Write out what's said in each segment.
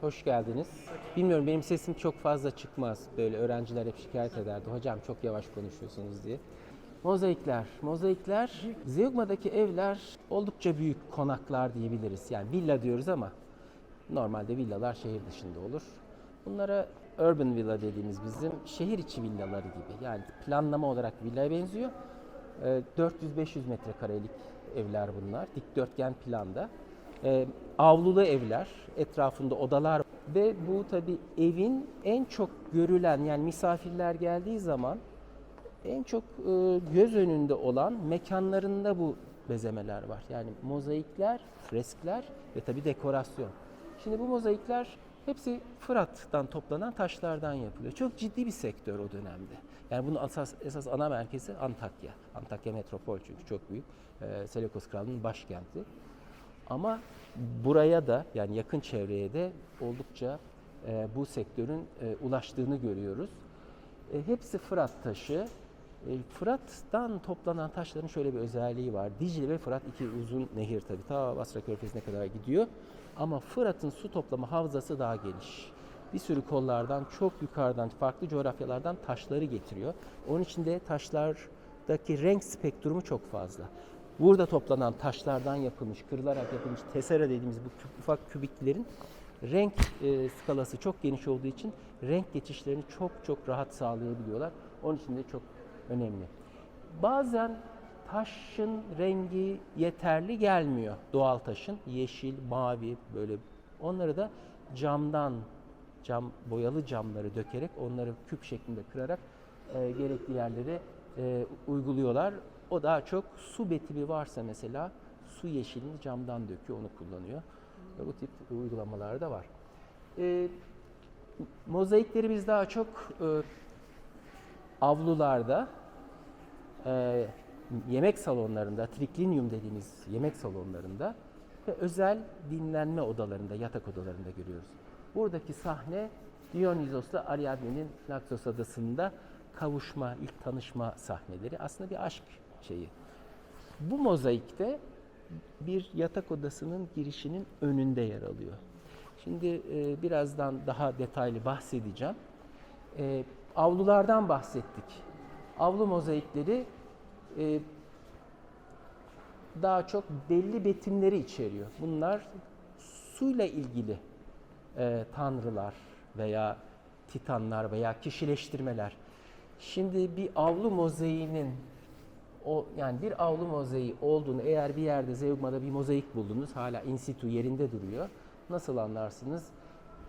hoş geldiniz. Bilmiyorum benim sesim çok fazla çıkmaz. Böyle öğrenciler hep şikayet ederdi. Hocam çok yavaş konuşuyorsunuz diye. Mozaikler, mozaikler, Zeugma'daki evler oldukça büyük konaklar diyebiliriz. Yani villa diyoruz ama normalde villalar şehir dışında olur. Bunlara urban villa dediğimiz bizim şehir içi villaları gibi. Yani planlama olarak villaya benziyor. Ee, 400-500 metrekarelik evler bunlar. Dikdörtgen planda. Ee, avlulu evler, etrafında odalar ve bu tabi evin en çok görülen yani misafirler geldiği zaman en çok e, göz önünde olan mekanlarında bu bezemeler var. Yani mozaikler, freskler ve tabi dekorasyon. Şimdi bu mozaikler hepsi Fırat'tan toplanan taşlardan yapılıyor. Çok ciddi bir sektör o dönemde. Yani bunun esas, esas ana merkezi Antakya. Antakya metropol çünkü çok büyük. Ee, Seleukus Krallığı'nın başkenti. Ama buraya da yani yakın çevreye de oldukça e, bu sektörün e, ulaştığını görüyoruz. E, hepsi Fırat taşı. E, Fırat'tan toplanan taşların şöyle bir özelliği var. Dicle ve Fırat iki uzun nehir tabii. Ta Basra Körfezi'ne kadar gidiyor. Ama Fırat'ın su toplama havzası daha geniş. Bir sürü kollardan, çok yukarıdan, farklı coğrafyalardan taşları getiriyor. Onun için de taşlardaki renk spektrumu çok fazla. Burada toplanan taşlardan yapılmış, kırılarak yapılmış tesera dediğimiz bu kü- ufak kübiklerin renk e, skalası çok geniş olduğu için renk geçişlerini çok çok rahat sağlayabiliyorlar. Onun için de çok önemli. Bazen taşın rengi yeterli gelmiyor doğal taşın. Yeşil, mavi böyle onları da camdan cam boyalı camları dökerek onları küp şeklinde kırarak e, gerekli yerlere e, uyguluyorlar. O daha çok su betimi varsa mesela su yeşilini camdan döküyor, onu kullanıyor. Ve bu tip uygulamalar da var. E, mozaikleri biz daha çok e, avlularda, e, yemek salonlarında, triklinium dediğimiz yemek salonlarında ve özel dinlenme odalarında, yatak odalarında görüyoruz. Buradaki sahne Dionysos'la Ariadne'nin Naxos adasında kavuşma, ilk tanışma sahneleri. Aslında bir aşk şeyi. Bu mozaikte bir yatak odasının girişinin önünde yer alıyor. Şimdi e, birazdan daha detaylı bahsedeceğim. E, avlulardan bahsettik. Avlu mozaikleri e, daha çok belli betimleri içeriyor. Bunlar suyla ilgili e, tanrılar veya titanlar veya kişileştirmeler. Şimdi bir avlu mozaiğinin o yani bir avlu mozaiği olduğunu eğer bir yerde Zeugma'da bir mozaik buldunuz hala in situ yerinde duruyor. Nasıl anlarsınız?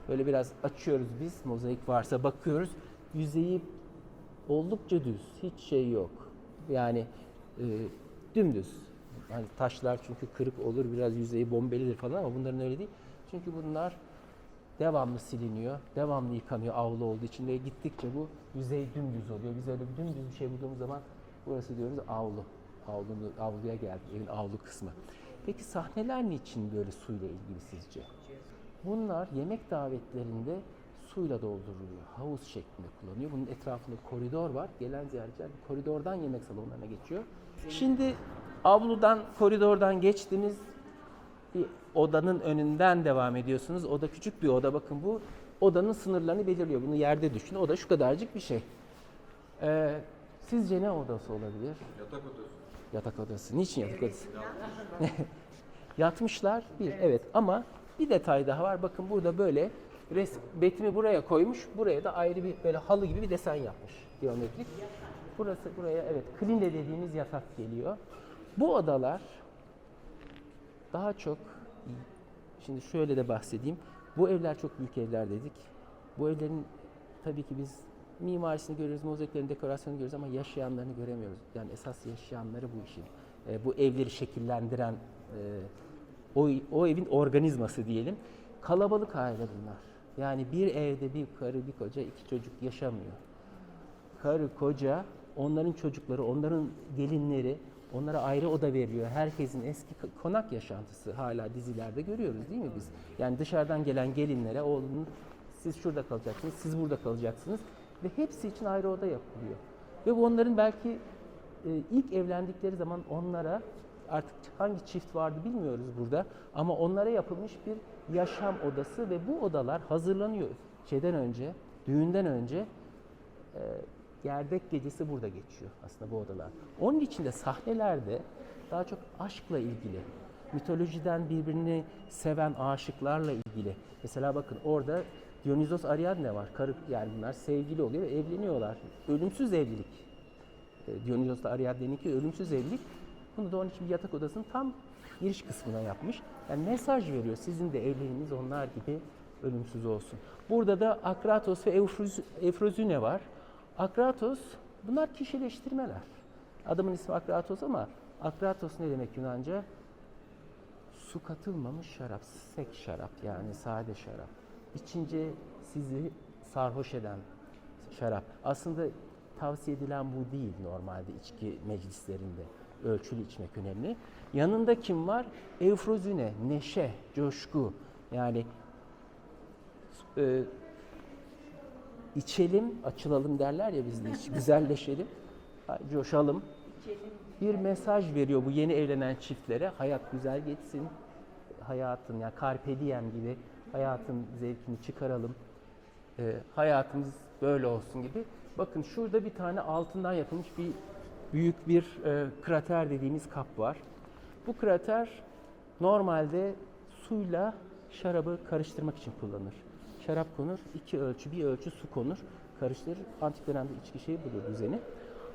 Böyle biraz açıyoruz biz mozaik varsa bakıyoruz. Yüzeyi oldukça düz. Hiç şey yok. Yani e, dümdüz. Hani taşlar çünkü kırık olur biraz yüzeyi bombelidir falan ama bunların öyle değil. Çünkü bunlar devamlı siliniyor, devamlı yıkanıyor avlu olduğu için ve gittikçe bu yüzey dümdüz oluyor. Biz öyle bir dümdüz bir şey bulduğumuz zaman burası diyoruz avlu. Avlunu, avluya geldik, evin avlu kısmı. Peki sahneler niçin böyle suyla ilgili sizce? Bunlar yemek davetlerinde suyla dolduruluyor. Havuz şeklinde kullanıyor. Bunun etrafında koridor var. Gelen ziyaretçiler koridordan yemek salonlarına geçiyor. Şimdi avludan, koridordan geçtiniz bir odanın önünden devam ediyorsunuz. Oda küçük bir oda. Bakın bu odanın sınırlarını belirliyor. Bunu yerde düşünün. Oda şu kadarcık bir şey. Ee, sizce ne odası olabilir? Yatak odası. Yatak odası. Niçin yatak odası? Yatmışlar bir evet ama bir detay daha var. Bakın burada böyle res, betimi buraya koymuş. Buraya da ayrı bir böyle halı gibi bir desen yapmış geometrik. Burası buraya evet kline dediğimiz yatak geliyor. Bu odalar daha çok şimdi şöyle de bahsedeyim. Bu evler çok büyük evler dedik. Bu evlerin tabii ki biz mimarisini görüyoruz, mozaiklerin dekorasyonunu görüyoruz ama yaşayanlarını göremiyoruz. Yani esas yaşayanları bu işin. E, bu evleri şekillendiren e, o, o evin organizması diyelim. Kalabalık aile bunlar. Yani bir evde bir karı, bir koca, iki çocuk yaşamıyor karı, koca, onların çocukları, onların gelinleri, onlara ayrı oda veriyor. Herkesin eski konak yaşantısı hala dizilerde görüyoruz değil mi biz? Yani dışarıdan gelen gelinlere oğlunun siz şurada kalacaksınız, siz burada kalacaksınız ve hepsi için ayrı oda yapılıyor. Ve bu onların belki e, ilk evlendikleri zaman onlara artık hangi çift vardı bilmiyoruz burada ama onlara yapılmış bir yaşam odası ve bu odalar hazırlanıyor şeyden önce, düğünden önce e, gerdek gecesi burada geçiyor aslında bu odalar. Onun için de sahnelerde daha çok aşkla ilgili, mitolojiden birbirini seven aşıklarla ilgili. Mesela bakın orada Dionysos Ariadne var. Karı, yani bunlar sevgili oluyor ve evleniyorlar. Ölümsüz evlilik. E, Dionysos'la Ariadne'ninki ölümsüz evlilik. Bunu da onun için bir yatak odasının tam giriş kısmına yapmış. Yani mesaj veriyor. Sizin de evliliğiniz onlar gibi ölümsüz olsun. Burada da Akratos ve Eufroz- Efrozyne var. Akratos, bunlar kişileştirmeler. Adamın ismi Akratos ama Akratos ne demek Yunanca? Su katılmamış şarap, sek şarap yani sade şarap. İçince sizi sarhoş eden şarap. Aslında tavsiye edilen bu değil normalde içki meclislerinde. Ölçülü içmek önemli. Yanında kim var? Eufrozyne, neşe, coşku. Yani e, içelim, açılalım derler ya bizde. güzelleşelim, coşalım. Bir mesaj veriyor bu yeni evlenen çiftlere. Hayat güzel geçsin. Hayatın yani carpe diem gibi hayatın zevkini çıkaralım. E, hayatımız böyle olsun gibi. Bakın şurada bir tane altından yapılmış bir büyük bir e, krater dediğimiz kap var. Bu krater normalde suyla şarabı karıştırmak için kullanılır. Şarap konur, iki ölçü, bir ölçü su konur, karıştırır. Antik dönemde içki şeyi budur düzeni.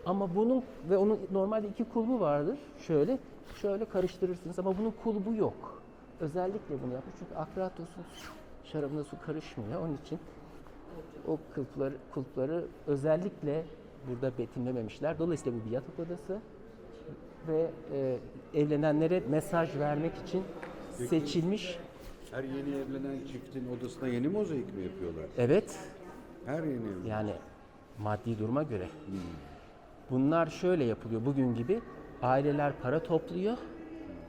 Ama bunun ve onun normalde iki kulbu vardır. Şöyle, şöyle karıştırırsınız ama bunun kulbu yok. Özellikle bunu yapmış çünkü Akratos'un şarabına su karışmıyor. Onun için o kulpları, kulpları özellikle burada betimlememişler. Dolayısıyla bu bir yatak odası ve e, evlenenlere mesaj vermek için seçilmiş. Her yeni evlenen çiftin odasına yeni mozaik mi yapıyorlar? Evet, Her yeni evlenen. yani maddi duruma göre. Bunlar şöyle yapılıyor bugün gibi. Aileler para topluyor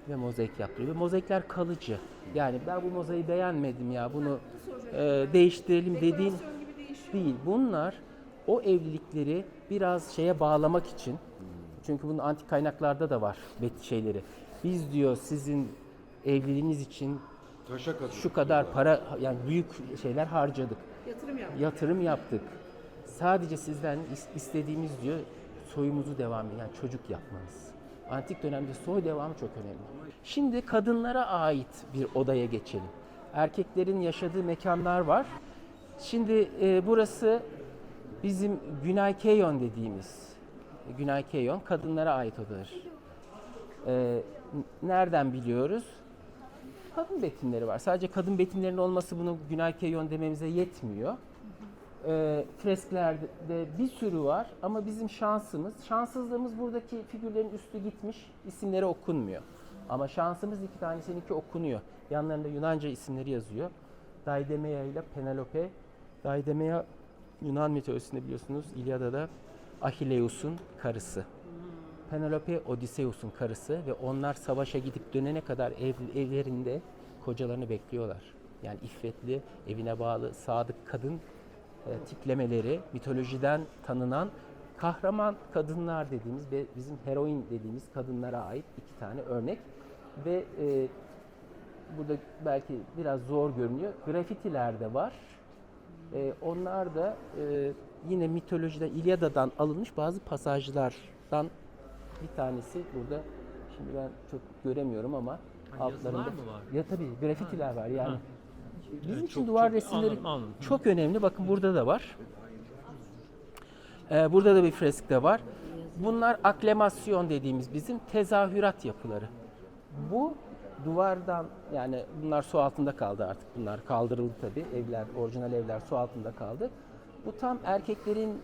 ve mozaik yaptırıyor. Ve mozaikler kalıcı. Yani ben bu mozaiği beğenmedim ya bunu e, değiştirelim dediğin değil. Bunlar o evlilikleri biraz şeye bağlamak için çünkü bunun antik kaynaklarda da var bet şeyleri. Biz diyor sizin evliliğiniz için Taşa şu kadar para yani büyük şeyler harcadık Yatırım yap. yatırım yaptık. Sadece sizden is- istediğimiz diyor soyumuzu devam yani çocuk yapmanız. Antik dönemde soy devamı çok önemli. Şimdi kadınlara ait bir odaya geçelim. Erkeklerin yaşadığı mekanlar var. Şimdi e, burası bizim Günay Keyon dediğimiz Günay Keyon kadınlara ait odadır. E, nereden biliyoruz? kadın betimleri var. Sadece kadın betimlerinin olması bunu Günay Keyon dememize yetmiyor. Ee, fresklerde bir sürü var ama bizim şansımız, şanssızlığımız buradaki figürlerin üstü gitmiş, isimleri okunmuyor. Ama şansımız iki tanesininki okunuyor. Yanlarında Yunanca isimleri yazıyor. Daidemeia ile Penelope. Daidemeia Yunan mitolojisinde biliyorsunuz İlyada'da Achilleus'un karısı. Penelope Odysseus'un karısı ve onlar savaşa gidip dönene kadar ev, evlerinde kocalarını bekliyorlar. Yani iffetli, evine bağlı, sadık kadın e, tiplemeleri mitolojiden tanınan kahraman kadınlar dediğimiz ve bizim heroin dediğimiz kadınlara ait iki tane örnek ve e, burada belki biraz zor görünüyor. Grafitiler de var. E, onlar da e, yine mitolojiden, İlyada'dan alınmış bazı pasajlardan bir tanesi burada. Şimdi ben çok göremiyorum ama Ha, altlarında. yazılar mı var? Ya tabii grafitiler var yani. Ha. Bizim Evet, için çok- duvar çok- resimleri anladım, anladım. çok önemli. Bakın burada da var. Ee, burada da bir fresk de var. Bunlar aklemasyon dediğimiz bizim tezahürat yapıları. Bu duvardan yani bunlar su altında kaldı artık. Bunlar kaldırıldı tabii. Evler, orijinal evler su altında kaldı. Bu tam erkeklerin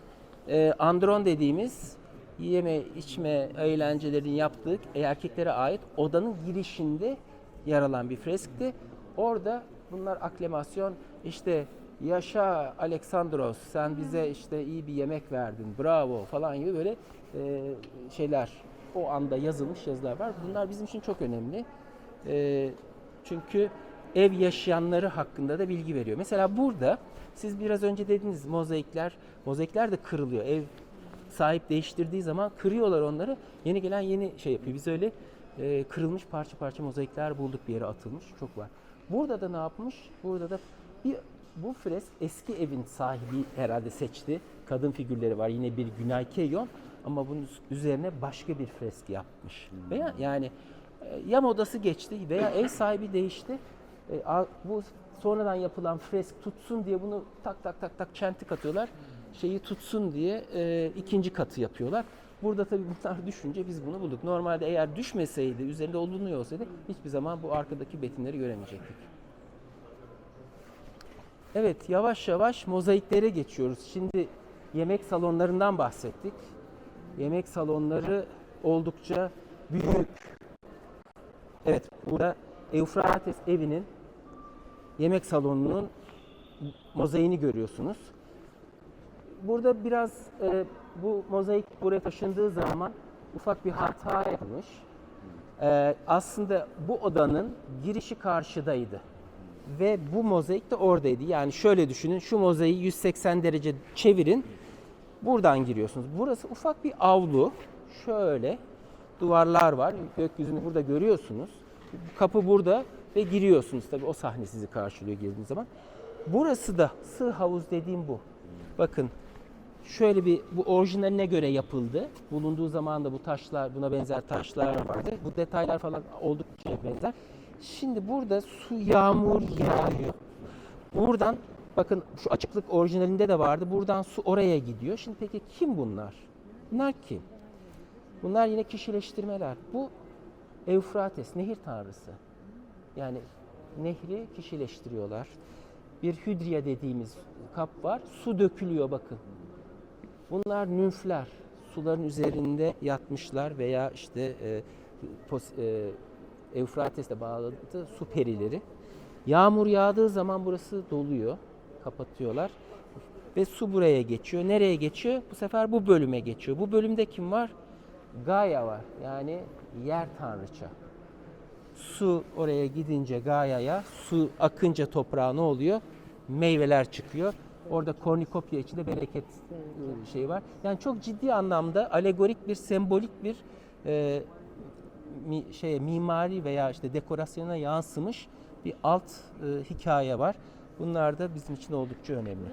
e, andron dediğimiz yeme, içme, eğlencelerin yaptığı e, erkeklere ait odanın girişinde yer alan bir freskti. Orada bunlar aklemasyon işte yaşa Aleksandros sen bize işte iyi bir yemek verdin bravo falan gibi böyle e, şeyler o anda yazılmış yazılar var. Bunlar bizim için çok önemli. E, çünkü ev yaşayanları hakkında da bilgi veriyor. Mesela burada siz biraz önce dediniz mozaikler, mozaikler de kırılıyor. Ev sahip değiştirdiği zaman kırıyorlar onları. Yeni gelen yeni şey yapıyor. Biz öyle e, kırılmış parça parça mozaikler bulduk bir yere atılmış. Çok var. Burada da ne yapmış? Burada da bir bu fresk eski evin sahibi herhalde seçti. Kadın figürleri var. Yine bir Günay Keyon ama bunun üzerine başka bir fresk yapmış. Veya yani e, ya modası geçti veya ev sahibi değişti. E, bu sonradan yapılan fresk tutsun diye bunu tak tak tak tak çentik atıyorlar. Şeyi tutsun diye e, ikinci katı yapıyorlar. Burada tabii bunlar düşünce biz bunu bulduk. Normalde eğer düşmeseydi, üzerinde olunuyor olsaydı hiçbir zaman bu arkadaki betimleri göremeyecektik. Evet, yavaş yavaş mozaiklere geçiyoruz. Şimdi yemek salonlarından bahsettik. Yemek salonları oldukça büyük. Evet, burada Eufrates evinin yemek salonunun mozaiğini görüyorsunuz. Burada biraz e, bu mozaik buraya taşındığı zaman ufak bir hata yapılmış. E, aslında bu odanın girişi karşıdaydı. Ve bu mozaik de oradaydı. Yani şöyle düşünün, şu mozaiği 180 derece çevirin. Buradan giriyorsunuz. Burası ufak bir avlu. Şöyle duvarlar var. Gökyüzünü burada görüyorsunuz. Kapı burada ve giriyorsunuz. Tabii o sahne sizi karşılıyor girdiğiniz zaman. Burası da sığ havuz dediğim bu. Bakın şöyle bir bu orijinaline göre yapıldı. Bulunduğu zaman da bu taşlar, buna benzer taşlar vardı. Bu detaylar falan oldukça benzer. Şimdi burada su yağmur yağıyor. Buradan bakın şu açıklık orijinalinde de vardı. Buradan su oraya gidiyor. Şimdi peki kim bunlar? Bunlar kim? Bunlar yine kişileştirmeler. Bu Eufrates, nehir tanrısı. Yani nehri kişileştiriyorlar. Bir hüdriye dediğimiz kap var. Su dökülüyor bakın. Bunlar nümfler. Suların üzerinde yatmışlar veya işte e, pos, e, Eufrates'le bağlantı su perileri. Yağmur yağdığı zaman burası doluyor. Kapatıyorlar. Ve su buraya geçiyor. Nereye geçiyor? Bu sefer bu bölüme geçiyor. Bu bölümde kim var? Gaia var. Yani yer tanrıça. Su oraya gidince Gaia'ya, su akınca toprağa ne oluyor? Meyveler çıkıyor. Orada kornikopya içinde bereket e, şey var. Yani çok ciddi anlamda alegorik bir, sembolik bir e, mi, şey mimari veya işte dekorasyona yansımış bir alt e, hikaye var. Bunlar da bizim için oldukça önemli.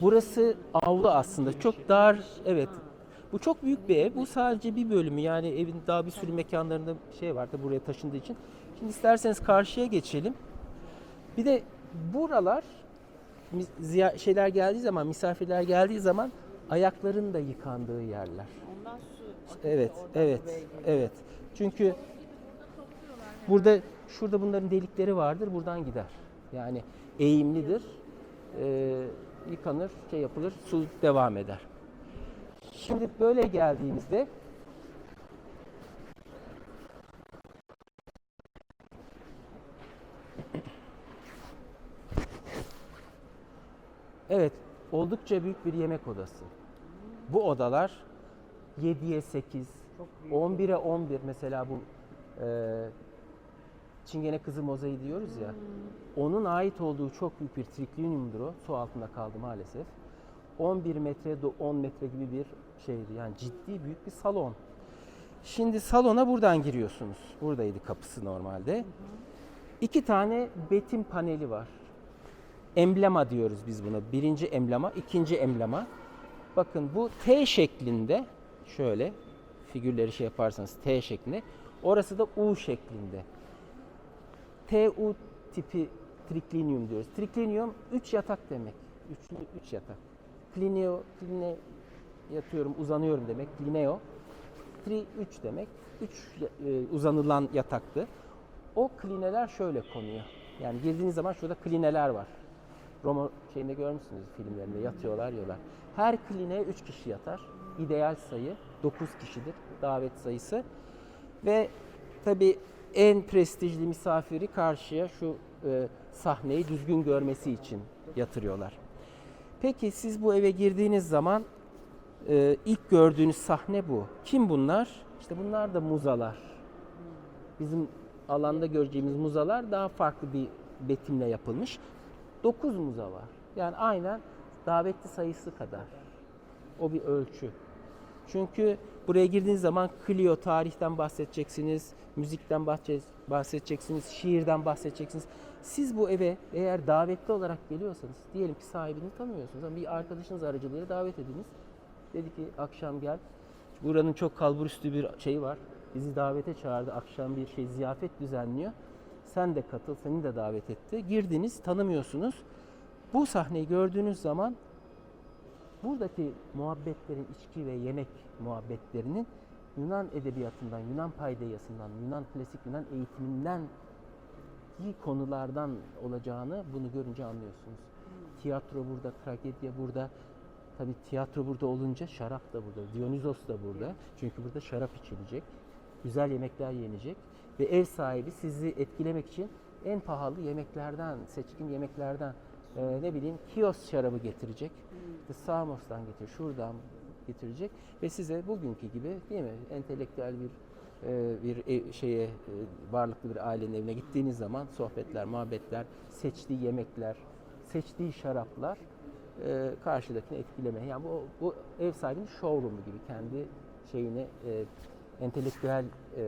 Burası avlu aslında. Çok dar, evet. Bu çok büyük bir ev. Bu sadece bir bölümü. Yani evin daha bir sürü mekanlarında şey vardı buraya taşındığı için. Şimdi isterseniz karşıya geçelim. Bir de buralar şeyler geldiği zaman, misafirler geldiği zaman ayakların da yıkandığı yerler. Ondan su Evet, evet, evet. Çünkü burada şurada bunların delikleri vardır, buradan gider. Yani eğimlidir, ee, yıkanır, şey yapılır, su devam eder. Şimdi böyle geldiğimizde Evet, oldukça büyük bir yemek odası. Bu odalar 7'ye 8, 11'e 11 mesela bu e, Çingene Kızı mozaiği diyoruz ya. Onun ait olduğu çok büyük bir triklinyumdur o. Su altında kaldı maalesef. 11 metre do 10 metre gibi bir şeydi. Yani ciddi büyük bir salon. Şimdi salona buradan giriyorsunuz. Buradaydı kapısı normalde. İki tane betim paneli var. Emblema diyoruz biz buna. Birinci emblema, ikinci emblema. Bakın bu T şeklinde şöyle figürleri şey yaparsanız T şeklinde. Orası da U şeklinde. TU tipi triklinyum diyoruz. Triklinyum 3 yatak demek. Üçlü 3 yatak. Klineo, kline yatıyorum, uzanıyorum demek. Klineo. Tri 3 demek. 3 uzanılan yataktı. O klineler şöyle konuyor. Yani girdiğiniz zaman şurada klineler var. Roma şeyinde görmüşsünüz filmlerinde yatıyorlar yiyorlar. Her klineye 3 kişi yatar. İdeal sayı 9 kişidir davet sayısı. Ve tabii en prestijli misafiri karşıya şu e, sahneyi düzgün görmesi için yatırıyorlar. Peki siz bu eve girdiğiniz zaman e, ilk gördüğünüz sahne bu. Kim bunlar? İşte bunlar da muzalar. Bizim alanda göreceğimiz muzalar daha farklı bir betimle yapılmış. 9 muza var. Yani aynen davetli sayısı kadar. O bir ölçü. Çünkü Buraya girdiğiniz zaman Clio tarihten bahsedeceksiniz, müzikten bahsedeceksiniz, şiirden bahsedeceksiniz. Siz bu eve eğer davetli olarak geliyorsanız, diyelim ki sahibini tanımıyorsunuz ama bir arkadaşınız aracılığıyla davet ediniz. Dedi ki akşam gel. Buranın çok kalburüstü bir şeyi var. Bizi davete çağırdı. Akşam bir şey ziyafet düzenliyor. Sen de katıl, seni de davet etti. Girdiniz, tanımıyorsunuz. Bu sahneyi gördüğünüz zaman buradaki muhabbetlerin, içki ve yemek muhabbetlerinin Yunan edebiyatından, Yunan paydayasından, Yunan klasik Yunan eğitiminden iyi konulardan olacağını bunu görünce anlıyorsunuz. Tiyatro burada, tragedya burada. Tabi tiyatro burada olunca şarap da burada, Dionysos da burada. Çünkü burada şarap içilecek, güzel yemekler yenecek ve ev sahibi sizi etkilemek için en pahalı yemeklerden, seçkin yemeklerden e, ne bileyim Kios şarabı getirecek. İşte Samos'tan getir, şuradan getirecek ve size bugünkü gibi değil mi entelektüel bir e, bir ev- şeye e, varlıklı bir ailenin evine gittiğiniz zaman sohbetler, muhabbetler, seçtiği yemekler, seçtiği şaraplar e, karşıdakini etkileme. Yani bu, bu ev sahibinin showroom'u gibi kendi şeyini e, entelektüel e,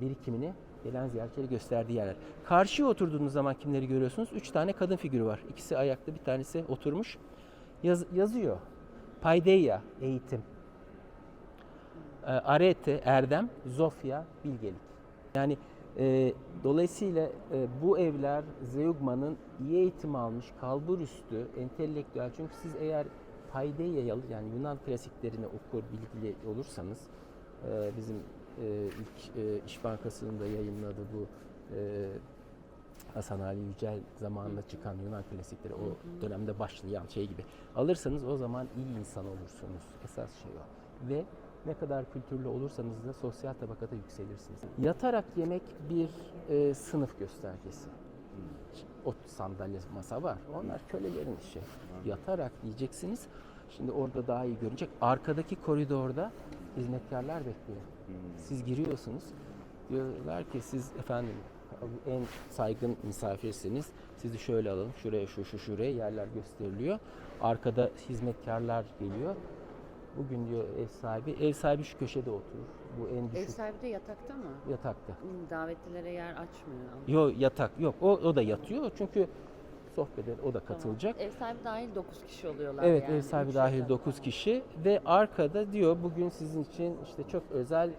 birikimini gelen ziyaretçilere gösterdiği yerler. Karşıya oturduğunuz zaman kimleri görüyorsunuz? Üç tane kadın figürü var. İkisi ayakta, bir tanesi oturmuş. Yaz- yazıyor. Paideia, eğitim. E, Arete, erdem, Zofia, bilgelik. Yani e, dolayısıyla e, bu evler Zeugma'nın iyi eğitim almış, kalburüstü, entelektüel. Çünkü siz eğer Paideia yani Yunan klasiklerini okur, bilgili olursanız e, bizim e, ilk e, İş Bankası'nın da yayınladığı bu e, Hasan Ali Yücel zamanında çıkan Yunan klasikleri o dönemde başlayan şey gibi alırsanız o zaman iyi insan olursunuz. Esas şey o. Ve ne kadar kültürlü olursanız da sosyal tabakada yükselirsiniz. Yatarak yemek bir e, sınıf göstergesi. O sandalye masa var. Onlar kölelerin işi. Yatarak yiyeceksiniz. Şimdi orada daha iyi görünecek. Arkadaki koridorda hizmetkarlar bekliyor. Siz giriyorsunuz. Diyorlar ki siz efendim en saygın misafirsiniz. Sizi şöyle alalım. Şuraya şu şu şuraya yerler gösteriliyor. Arkada hizmetkarlar geliyor. Bugün diyor ev sahibi. Ev sahibi şu köşede oturur. Bu en Ev düşük sahibi de yatakta mı? yatakta. Hmm, Davetlilere yer açmıyor. Yok yatak yok. O, o da yatıyor çünkü sohbete o da katılacak. Ev sahibi dahil 9 kişi oluyorlar Evet yani. ev sahibi dahil yatak 9 var. kişi ve arkada diyor bugün sizin için işte çok özel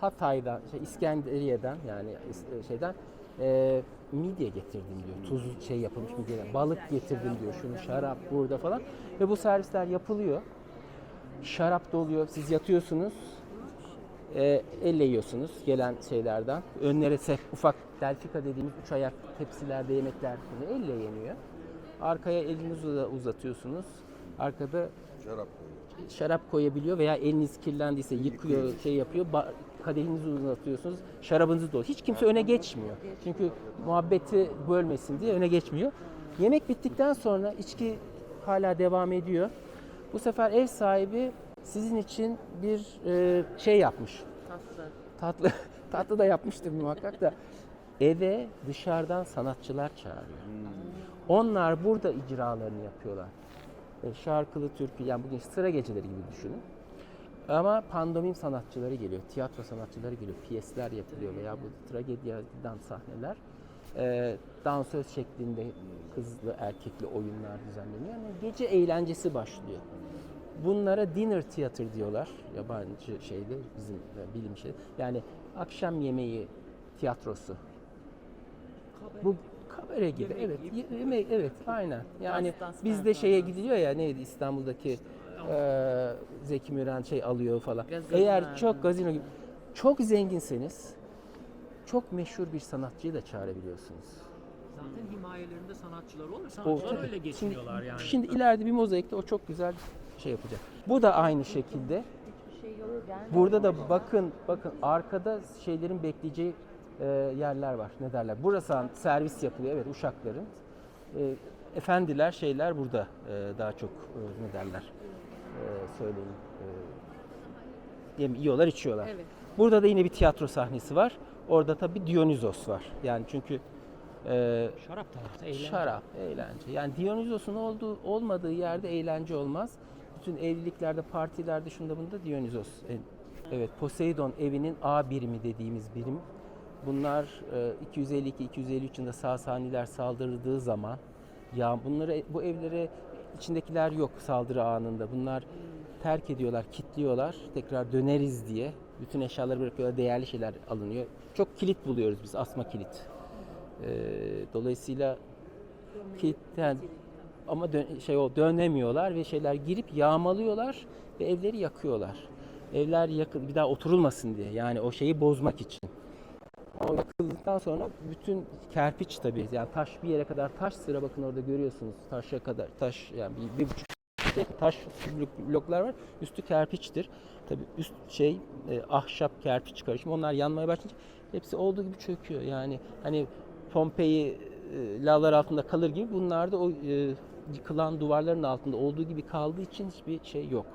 Hatay'dan, şey, İskenderiye'den yani is- şeyden e, midye getirdim diyor. Tuz şey yapılmış midye, balık getirdim diyor. Şunu şarap burada falan ve bu servisler yapılıyor. Şarap doluyor. Siz yatıyorsunuz. E, elle yiyorsunuz gelen şeylerden. Önlere sef, ufak delfika dediğimiz üç ayak tepsilerde yemekler bunu elle yeniyor. Arkaya elinizi uza- uzatıyorsunuz. Arkada Şarap koyuyor. şarap koyabiliyor veya eliniz kirlendiyse yıkıyor, şey yapıyor. Ba- kadehinizi uzatıyorsunuz. Şarabınızı dolu. Hiç kimse öne geçmiyor. Çünkü muhabbeti bölmesin diye öne geçmiyor. Yemek bittikten sonra içki hala devam ediyor. Bu sefer ev sahibi sizin için bir e, şey yapmış. Tatlı. Tatlı tatlı da yapmıştır muhakkak da eve dışarıdan sanatçılar çağırıyor. Onlar burada icralarını yapıyorlar. E, şarkılı türkü yani bugün sıra geceleri gibi düşünün. Ama pandomim sanatçıları geliyor, tiyatro sanatçıları geliyor, piyesler yapılıyor veya bu tragedyadan sahneler. E, dansöz şeklinde kızlı erkekli oyunlar düzenleniyor. Yani gece eğlencesi başlıyor. Bunlara dinner theater diyorlar yabancı şeyde bizim bilim şey. Yani akşam yemeği tiyatrosu. Bu kabare gibi evet. Ye- Yemek evet aynen. Yani das bizde şeye gidiliyor ya neydi İstanbul'daki e, Zeki Müren şey alıyor falan. Gazinolarda. Eğer çok gazino gibi çok zenginseniz çok meşhur bir sanatçıyı da çağırabiliyorsunuz. Zaten himayelerinde sanatçılar olur. O, Sanatçılar tabii. öyle geçiniyorlar şimdi, yani. Şimdi ileride bir mozaikte o çok güzel şey yapacak. Bu da aynı şekilde. Şey. Burada da bakın bakın arkada şeylerin bekleyeceği e, yerler var. Ne derler? Burası servis yapılıyor. Evet uşakların. E, efendiler şeyler burada e, daha çok e, ne derler? E, söyleyin. E, yiyorlar, içiyorlar. Evet. Burada da yine bir tiyatro sahnesi var. Orada tabii Dionysos var. Yani çünkü e, Şarap tarafta eğlence. Şarap, eğlence. Yani Dionysos'un olduğu, olmadığı yerde eğlence olmaz. Bütün evliliklerde, partilerde, şunda bunda Dionysos. E, Evet, Poseidon evinin A birimi dediğimiz birim. Bunlar e, 252-253 yılında Sasaniler saldırdığı zaman ya bunları bu evlere içindekiler yok saldırı anında. Bunlar terk ediyorlar, kilitliyorlar. Tekrar döneriz diye bütün eşyaları bırakıyorlar, değerli şeyler alınıyor. Çok kilit buluyoruz biz, asma kilit. E, dolayısıyla kilitten ama dön- şey o dönemiyorlar ve şeyler girip yağmalıyorlar ve evleri yakıyorlar. Evler yakıl bir daha oturulmasın diye. Yani o şeyi bozmak için. O yakıldıktan sonra bütün kerpiç tabii yani taş bir yere kadar taş sıra bakın orada görüyorsunuz taşa kadar taş yani bir, bir buçuk taş blok- bloklar var. Üstü kerpiçtir. Tabii üst şey e, ahşap kerpiç karışımı. Onlar yanmaya başlayınca hepsi olduğu gibi çöküyor. Yani hani Pompei e, lavlar altında kalır gibi bunlar da o e, yıkılan duvarların altında olduğu gibi kaldığı için hiçbir şey yok.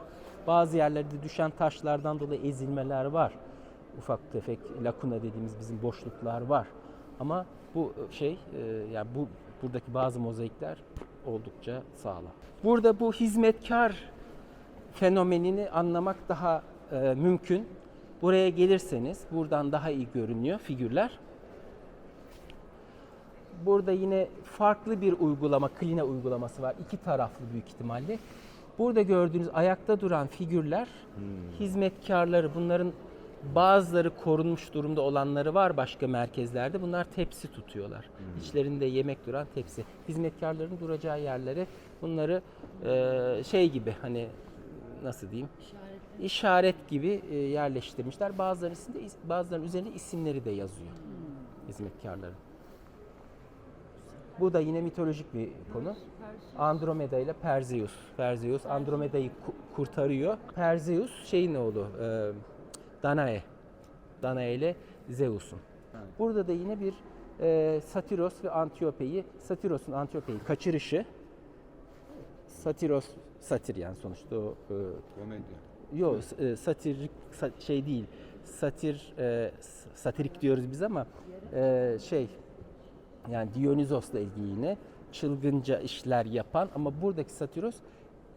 Bazı yerlerde düşen taşlardan dolayı ezilmeler var. Ufak tefek lakuna dediğimiz bizim boşluklar var. Ama bu şey e, yani bu buradaki bazı mozaikler oldukça sağlam. Burada bu hizmetkar fenomenini anlamak daha e, mümkün. Buraya gelirseniz buradan daha iyi görünüyor figürler. Burada yine farklı bir uygulama, kline uygulaması var. İki taraflı büyük ihtimalle. Burada gördüğünüz ayakta duran figürler hizmetkarları. Bunların bazıları korunmuş durumda olanları var başka merkezlerde. Bunlar tepsi tutuyorlar. İçlerinde yemek duran tepsi. Hizmetkarların duracağı yerleri bunları e, şey gibi hani nasıl diyeyim? işaret gibi e, yerleştirmişler. Bazılarının bazılarının üzerinde isimleri de yazıyor. Hizmetkarların. Bu da yine mitolojik bir konu. Andromeda ile Perseus. Perseus Andromeda'yı ku- kurtarıyor. Perseus şeyin oğlu e, Danae. Danae ile Zeus'un. Burada da yine bir e, Satiros ve Antiope'yi, Satiros'un Antiope'yi kaçırışı. Satiros, satir yani sonuçta o e, Komedya. Yok, e, satirik sa- şey değil. Satir e, s- satirik diyoruz biz ama e, şey yani Dionysos'la ilgili yine çılgınca işler yapan ama buradaki Satiros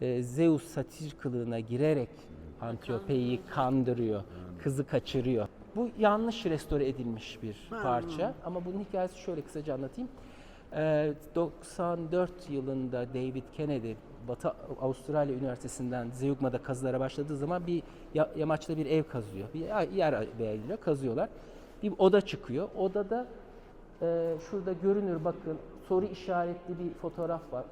e, Zeus satir kılığına girerek Antiope'yi kandırıyor, kızı kaçırıyor. Bu yanlış restore edilmiş bir parça ama bunun hikayesi şöyle kısaca anlatayım. Ee, 94 yılında David Kennedy Batı Avustralya Üniversitesi'nden Zeugma'da kazılara başladığı zaman bir ya- yamaçta bir ev kazıyor. Bir yer- yer beğeniliyor, kazıyorlar. Bir oda çıkıyor. Odada e, şurada görünür bakın soru işaretli bir fotoğraf var.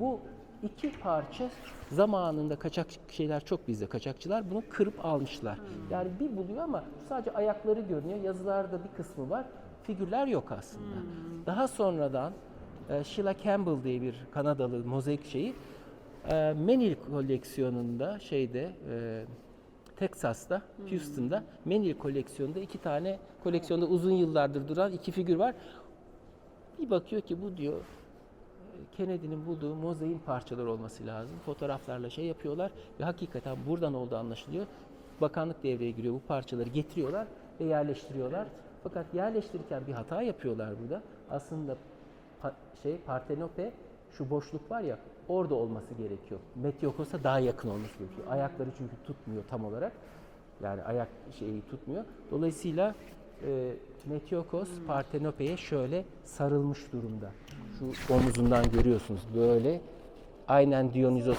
Bu iki parça zamanında kaçak şeyler çok bizde kaçakçılar bunu kırıp almışlar. Yani bir buluyor ama sadece ayakları görünüyor. Yazılarda bir kısmı var. Figürler yok aslında. Daha sonradan e, Sheila Campbell diye bir Kanadalı mozaik şeyi e, Menil koleksiyonunda şeyde e, Texas'ta, Houston'da Menil koleksiyonunda iki tane koleksiyonda uzun yıllardır duran iki figür var. Bir bakıyor ki bu diyor Kennedy'nin bulduğu mozaiğin parçaları olması lazım. Fotoğraflarla şey yapıyorlar ve hakikaten buradan olduğu anlaşılıyor. Bakanlık devreye giriyor. Bu parçaları getiriyorlar ve yerleştiriyorlar. Fakat yerleştirirken bir hata yapıyorlar burada. Aslında pa- şey Partenope şu boşluk var ya orada olması gerekiyor. Metyokos'a daha yakın olması gerekiyor. Ayakları çünkü tutmuyor tam olarak. Yani ayak şeyi tutmuyor. Dolayısıyla e, Metyokos Partenope'ye şöyle sarılmış durumda. Şu omuzundan görüyorsunuz böyle. Aynen Dionysos.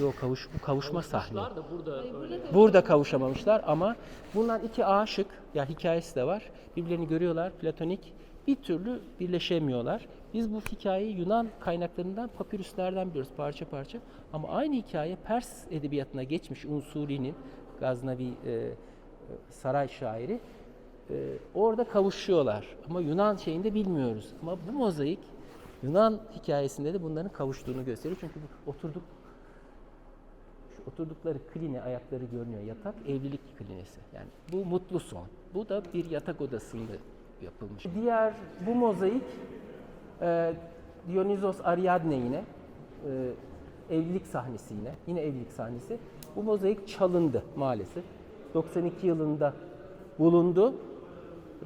Yok kavuş, bu kavuşma sahne. Da burada öyle. Burada kavuşamamışlar ama bunlar iki aşık, ya hikayesi de var. Birbirlerini görüyorlar, platonik. Bir türlü birleşemiyorlar. Biz bu hikayeyi Yunan kaynaklarından, papirüslerden biliyoruz parça parça. Ama aynı hikaye Pers edebiyatına geçmiş Unsuri'nin, Gaznavi e, saray şairi. E, orada kavuşuyorlar. Ama Yunan şeyinde bilmiyoruz. Ama bu mozaik Yunan hikayesinde de bunların kavuştuğunu gösteriyor. Çünkü oturduk şu oturdukları kline ayakları görünüyor yatak evlilik klinesi. Yani bu mutlu son. Bu da bir yatak odasında yapılmış. Diğer bu mozaik e, Dionysos Ariadne yine e, evlilik sahnesi yine. Yine evlilik sahnesi. Bu mozaik çalındı maalesef. 92 yılında bulundu.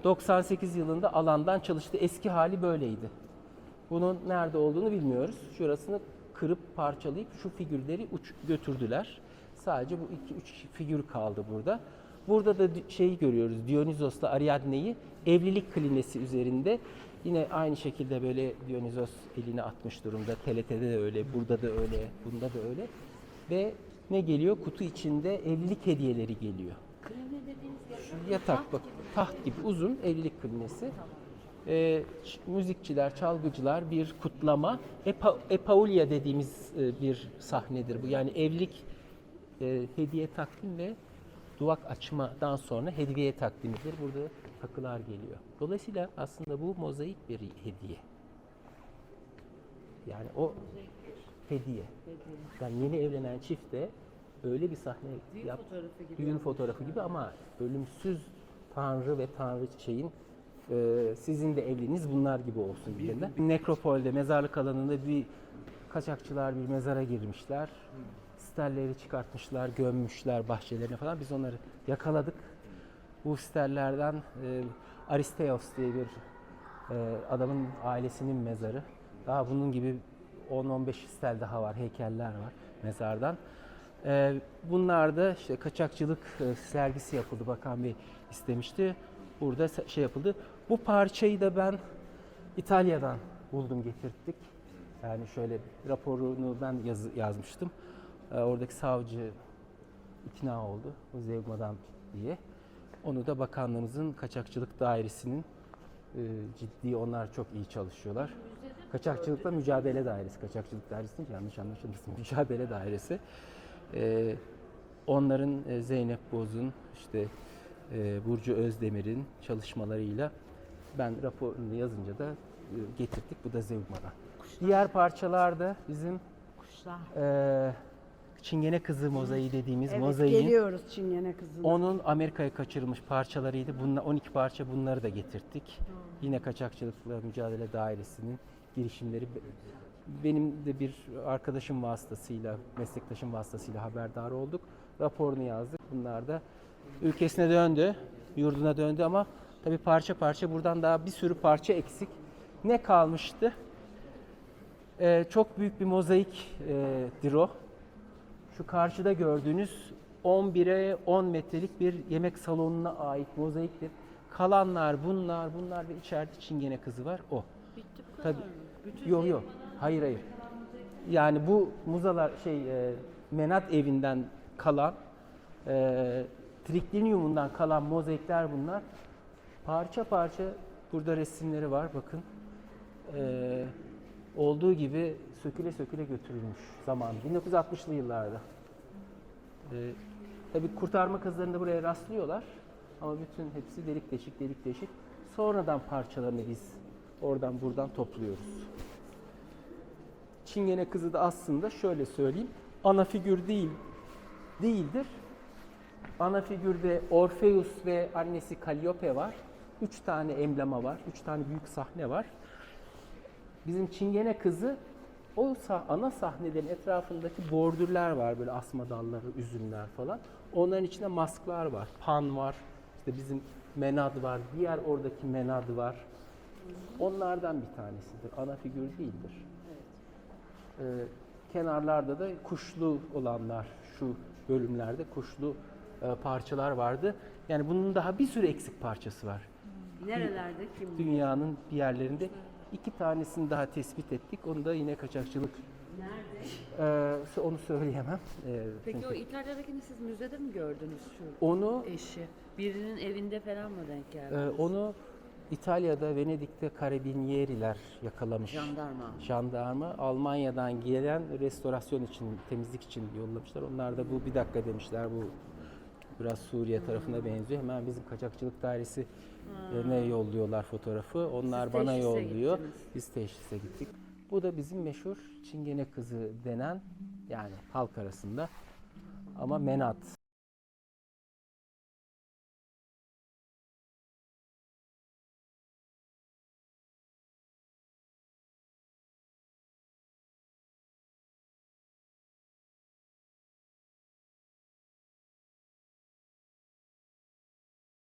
98 yılında alandan çalıştı. Eski hali böyleydi. Bunun nerede olduğunu bilmiyoruz. Şurasını kırıp parçalayıp şu figürleri uç götürdüler. Sadece bu iki üç figür kaldı burada. Burada da şeyi görüyoruz. Dionysos'la Ariadne'yi evlilik klinesi üzerinde yine aynı şekilde böyle Dionysos elini atmış durumda. TLT'de de öyle, burada da öyle, bunda da öyle. Ve ne geliyor? Kutu içinde evlilik hediyeleri geliyor. Klime dediğiniz yatak. Bak taht gibi uzun evlilik klinesi. Ee, ç- müzikçiler, çalgıcılar bir kutlama. Epa, Epaulia dediğimiz e, bir sahnedir bu. Yani evlilik e, hediye takdim ve duvak açmadan sonra hediye takdimidir. Burada takılar geliyor. Dolayısıyla aslında bu mozaik bir hediye. Yani o hediye. Yani yeni evlenen çifte öyle bir sahne Düğün yap, fotoğrafı gibi. düğün fotoğrafı gibi ama ölümsüz Tanrı ve Tanrı şeyin e, sizin de evliliğiniz bunlar gibi olsun gibiler. Nekropolde mezarlık alanında bir kaçakçılar bir mezara girmişler. Sterleri çıkartmışlar, gömmüşler bahçelerine falan. Biz onları yakaladık. Bu sterlerden e, Aristeos diye bir e, adamın ailesinin mezarı. Daha bunun gibi 10-15 stel daha var, heykeller var mezardan. E, bunlar da işte kaçakçılık e, sergisi yapıldı. Bakan Bey istemişti. Burada şey yapıldı. Bu parçayı da ben İtalya'dan buldum getirttik. Yani şöyle raporunu ben yaz- yazmıştım. E, oradaki savcı ikna oldu. Bu Zeugma'dan diye. Onu da bakanlığımızın kaçakçılık dairesinin e, ciddi onlar çok iyi çalışıyorlar. Kaçakçılıkla mücadele dairesi. Kaçakçılık dairesi değil yanlış anlaşılmasın. Mücadele dairesi. E, onların e, Zeynep Boz'un işte e, Burcu Özdemir'in çalışmalarıyla ben raporunu yazınca da e, getirdik. Bu da Zeugma'dan. Diğer parçalar da bizim Kuşlar. e, Çingene Kızı mozaiği dediğimiz Evet mozaiğin geliyoruz Çingene kızına. onun Amerika'ya kaçırılmış parçalarıydı. Bunlar 12 parça bunları da getirttik. Yine kaçakçılıkla mücadele dairesinin girişimleri benim de bir arkadaşım vasıtasıyla, meslektaşım vasıtasıyla haberdar olduk. Raporunu yazdık. Bunlar da ülkesine döndü, yurduna döndü ama tabii parça parça buradan daha bir sürü parça eksik. Ne kalmıştı? Ee, çok büyük bir mozaik e, diro. Şu karşıda gördüğünüz 11'e 10 metrelik bir yemek salonuna ait mozaiktir. Kalanlar bunlar, bunlar ve içeride çingene kızı var o. Bitti bu kadar Tabii. mı? Bütün Yok yok. Hayır hayır. Yani bu muzalar şey e, Menat evinden kalan e, trikliniumundan kalan mozaikler bunlar. Parça parça burada resimleri var bakın. E, olduğu gibi söküle söküle götürülmüş zaman 1960'lı yıllarda. E, tabii kurtarma kızlarında buraya rastlıyorlar ama bütün hepsi delik deşik delik deşik. Sonradan parçalarını biz oradan buradan topluyoruz. Çingene kızı da aslında şöyle söyleyeyim. Ana figür değil değildir. Ana figürde Orpheus ve annesi Calliope var. Üç tane emblema var. Üç tane büyük sahne var. Bizim Çingene kızı o sah- ana sahnelerin etrafındaki bordürler var. Böyle asma dalları, üzümler falan. Onların içinde masklar var. Pan var. İşte bizim menad var. Diğer oradaki menad var. Onlardan bir tanesidir. Ana figür değildir. Ee, kenarlarda da kuşlu olanlar şu bölümlerde kuşlu e, parçalar vardı. Yani bunun daha bir sürü eksik parçası var. Nerelerde kim? Dünyanın bir yerlerinde iki tanesini daha tespit ettik. Onu da yine kaçakçılık. Nerede? Ee, onu söyleyemem. Ee, Peki çünkü o İtalya'dakini siz müzede mi gördünüz şu onu eşi? Birinin evinde falan mı denk geldi? e, onu İtalya'da Venedik'te Karabinieriler yakalamış. Jandarma. jandarma Almanya'dan gelen restorasyon için, temizlik için yollamışlar. Onlar da bu bir dakika demişler. Bu biraz Suriye tarafına benziyor. Hemen bizim kaçakçılık dairesi ne yolluyorlar fotoğrafı. Onlar Siz bana yolluyor. gittiniz. Biz teşhise gittik. Bu da bizim meşhur Çingene kızı denen yani halk arasında ama menat